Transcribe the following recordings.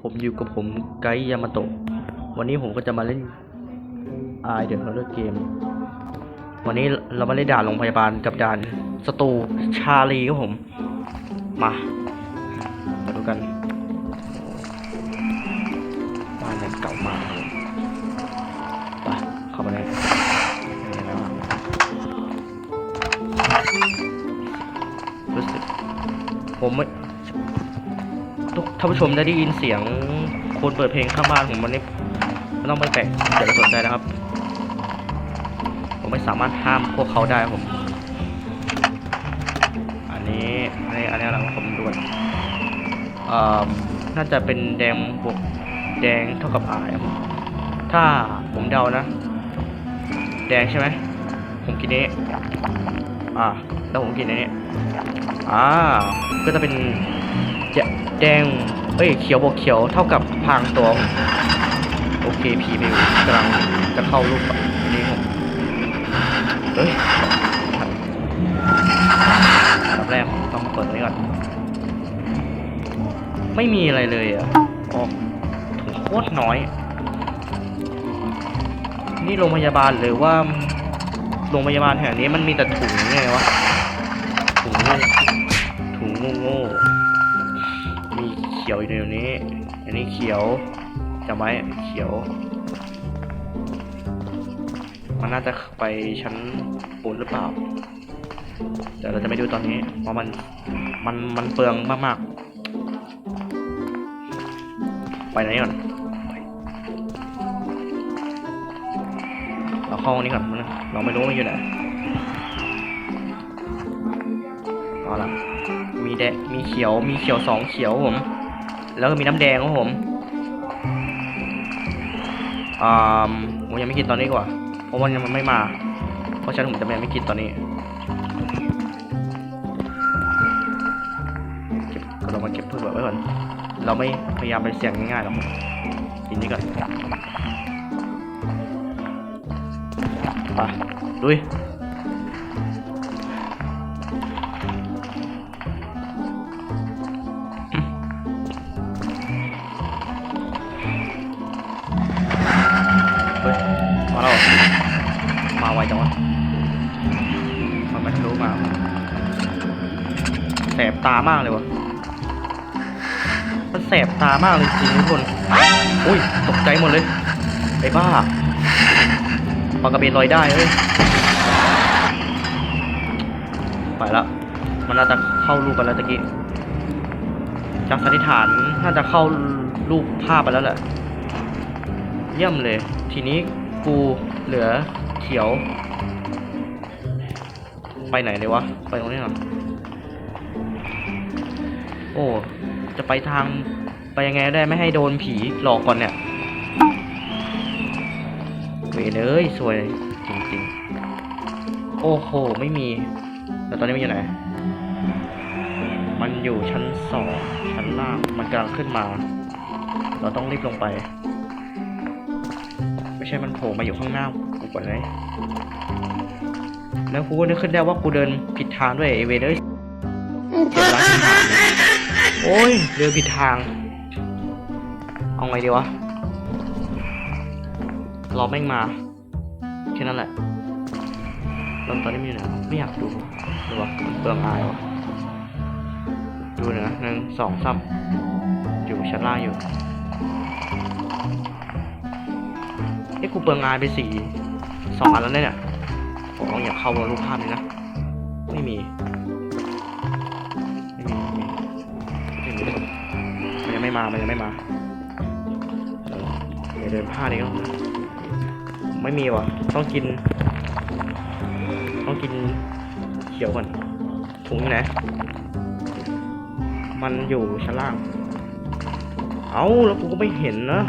ผมอยู่กับผมไกด์ยามาโตะวันนี้ผมก็จะมาเล่นอายเดอะฮอร์เรอร์เกม วันนี้เรามาเล่นด่านโรงพยาบาลกับด่านสตูชาลีครับผม มามาดูกันบ้านเนี่ยเก่ามากเลยไปเข้ามาเลยรู้สึกผมไม่ ท่านผู้ชมได้ได้ยินเสียงคนเปิดเพลงข้างบ้านผมวันนี้ไม่ต้องไปแปลกอย่าไปสนใจนะครับ ผมไม่สามารถห้ามพวกเขาได้ผม อันนี้อันนี้อันนี้เราผมดูก่อนเอ่อน่าจะเป็นแดงบวกแดงเท่ากับอายครับถ้าผมเดานะ แดงใช่ไหมผมกินนี้อ่าแล้วผมกินอันนี้อ่าก็จะเป็นจะ แดง เอ้ย เขียวบวกเขียวเท่ากับพางตัวโอเค พีมิวกำลังจะเข้ารูปนี้ผมเฮ้ยอันดับแรกต้องเปิดนี้ก่อน ไม่มีอะไรเลยอะออกถุงโคตรน้อย นี่โรงพยาบาลหรือว่าโรงพยาบาลแห่งนี้มันมีแต่ถุงไงวะ ถุงโง่ถุงโง่ ขียวอยู่ในนี้ อันนี้เขียวจำไว้เขียว มันน่าจะไปชั้นปูนหรือเปล่า เดี๋ยวเราจะไม่ดูตอนนี้ เพราะมัน มัน มันเปลืองมาก ๆ ไปไหนก่อนเราเข้าห้องนี้ก่อนมันเราไม่รู้มันอยู่ไหนเอาละมีแดงมีเขียว มีเขียวสองเขียวผม แล้วก็มีน้ำแดงครับผมอ่าผมยังไม่กินตอนนี้กว่า เพราะว่ายังมันไม่มา เพราะฉะนั้นผมจะยังไม่กินตอนนี้เก็บเรามาเก็บเพื่อไว้ก่อน เราไม่พยายามไปเสี่ยงง่ายๆหรอกกินนี้ก่อนไปลุยเฮ้ย จังวะมันไม่ทะลุมาแสบตามากเลยวะมันแสบตามากเลยจริงทุกคนอุ้ยตกใจหมดเลยไอ้บ้าปากกระเบนลอยได้เฮ้ยไปละมันน่าจะเข้ารูปไปแล้วตะกี้จากสันนิษฐานน่าจะเข้ารูปภาพไปแล้วแหละเยี่ยมเลย ทีนี้กูเหลือเขียว ไปไหนเลยวะ ไปตรงนี้หรอ โอ้ จะไปทาง ไปยังไงได้ไม่ให้โดนผีหลอกก่อนเนี่ยเวเลยสวยจริงๆ โอ้โห ไม่มี แต่ตอนนี้มันอยู่ไหน มันอยู่ชั้นสองชั้นล่าง มันกำลังขึ้นมา เราต้องรีบลงไป ไม่ใช่มันโผล่มาอยู่ข้างหน้า ก่อนเลยแล้วกูก็นึกขึ้นได้ว่ากูเดินผิดทางด้วยไอเวนเอ้ยเจ็บร้านผิดทางเลยโอ้ยเดินผิดทาง เอาไงดีวะ รอแม่งมา แค่นั้นแหละแล้วตอนนี้มันอยู่ไหนไม่อยากดูดูวะมันเปลืองอายวะดูนะหนึ่งสองสามอยู่ชั้นล่างอยู่เอ้กูเปลืองงานไปสี่ สองอันแล้วเนี่ยผมลองอยากเข้ามารูปภาพนี้นะไม่มีไม่มี ไม่มี ไม่มีมันยังไม่มา มันยังไม่มาเดี๋ยวเดินผ้านี้ก็ไม่มีว่ะ ต้องกิน ต้องกินเขียวก่อน ถุงอยู่ไหน มันอยู่ชั้นล่าง เอ้าแล้วกูก็ไม่เห็นนะ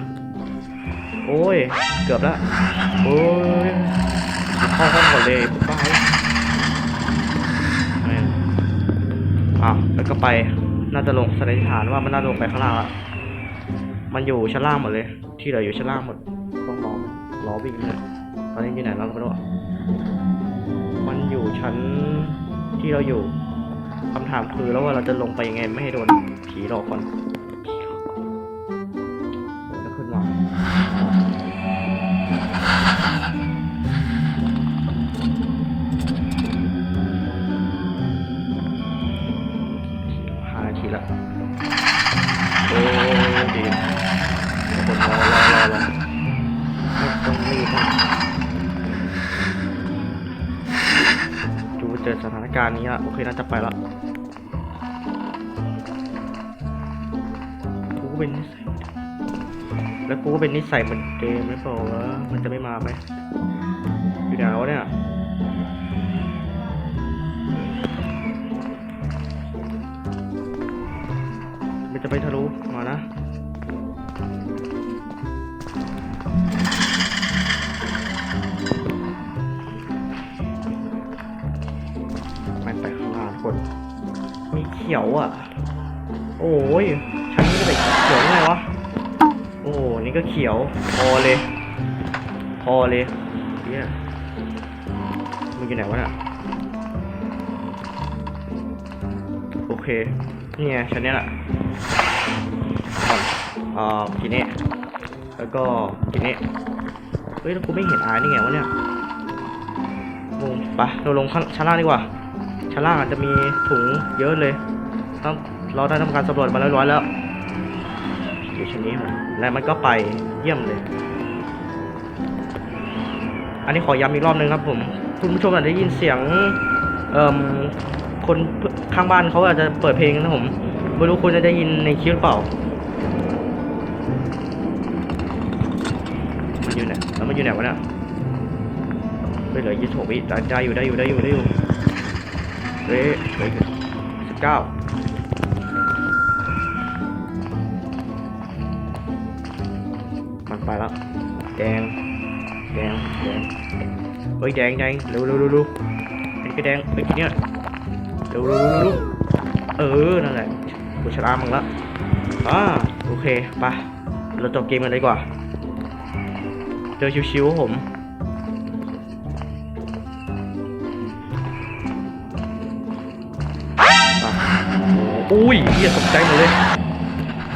โอ้ย เกือบล้วโอ้ยเข้าห้องก่อนเลยปุ๊บไปอะแล้วก็ไป น่าจะลงสันนิษฐานว่ามันน่าจะลงไปข้างล่างละมันอยู่ชั้นล่างหมดเลย ที่เหลืออยู่ชั้นล่างหมดต้องรอรอวิ่งเลยตอนนี้ที่ไหนเราไม่รู้อะมันอยู่ชั้นที่เราอยู่คำถามคือแล้วว่าเราจะลงไปยังไงไม่ให้โดนผีหลอกก่อนผีหลอกก่อนทีกั โอ้ดีคนรอรอรอต้องรีบดูเจอสถานการณ์นี้ละโอเคน่าจะไปละกูเป็นนิสัยแล้วกูเป็นนิสัยเหมือนเกมไม่เปล่าวะมันจะไม่มาไหมอยู่ไหนวะเนี่ย ไปทะลุมานะมันไปข้างล่างคนมีเขียวอะ โอ้ยชั้นนี้ก็ไปเขียวไงวะ โอ้นี่ก็เขียว พอเลย พอเลยเฮียมึงอยู่ไหนวะเนี่ยโอเค นี่ไงชั้นนี้แหละ อนอ่าทีนี้แล้วก็ทีนี้เฮ้ยแล้วกูไม่เห็นอายนี่ไงวะเนี่ยงงไปเราลงชั้นล่างดีกว่า ชั้นล่างอาจจะมีถุงเยอะเลยต้องเราได้ทำการสำรวจมาเรียบร้อยแล้วอยู่ชั้นนี้และมันก็ไปเยี่ยมเลย อันนี้ขอย้ำอีกรอบนึงครับ ผม คุณผู้ชมอาจจะได้ยินเสียงเอ่มคนข้างบ้านเขาอาจจะเปิดเพลงนะผมไม่รู้คุณจะได้ยินในคลิปหรือเปล่า อยู่ไหนแล้วมันอยู่ไหนวะเนี่ยเฮ้ยเหลือยี่สิบหกวิได้อยู่ได้อยู่ได้อยู่ได้อยู่เฮ้ยเหลือสิบเก้ามันไปแล้วแดงแดงแดงเฮ้ยแดงแดงเร็วเร็วเร็วเร็วไอ้ก็แดงไอ้ทีเนี้ยเร็วเร็วเร็วเร็วเออนั่นแหละกูชนะมึงละอ่าโอเคไปเราจบเกมกันเลยดีกว่า เจอชิวๆครับผมอะโอ้ยเฮียตกใจหมดเลย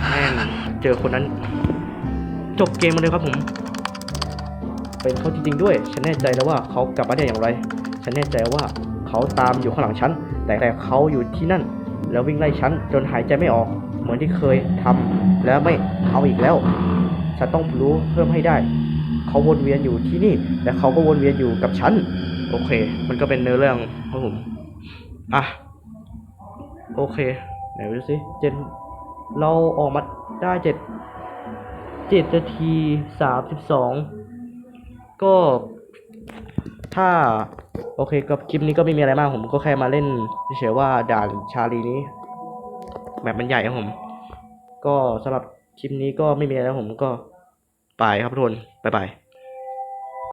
แม่งเจอคนนั้น จบเกมมาเลยครับผม เป็นเขาจริงๆด้วย ฉันแน่ใจแล้วว่าเขากลับมาได้อย่างไร ฉันแน่ใจว่าเขาตามอยู่ข้างหลังฉัน แต่แต่เขาอยู่ที่นั่น แล้ววิ่งไล่ฉันจนหายใจไม่ออก เหมือนที่เคยทำแล้วไม่เอาอีกแล้ว ฉันต้องรู้เพิ่มให้ได้ เขาวนเวียนอยู่ที่นี่และเขาก็วนเวียนอยู่กับฉัน โอเค มันก็เป็นเนื้อเรื่องครับผมอะโอเคไหนดูสิเจนเราออกมาได้เจ็ดเจ็ดนาทีสามสิบสองก็ถ้าโอเคกับคลิปนี้ก็ไม่มีอะไรมากผมก็แค่มาเล่นเฉยว่าด่านชาลีนี้แบบมันใหญ่ครับผม ก็สำหรับคลิปนี้ก็ไม่มีอะไรแล้วผมก็ไปครับทุกคนบ๊ายบาย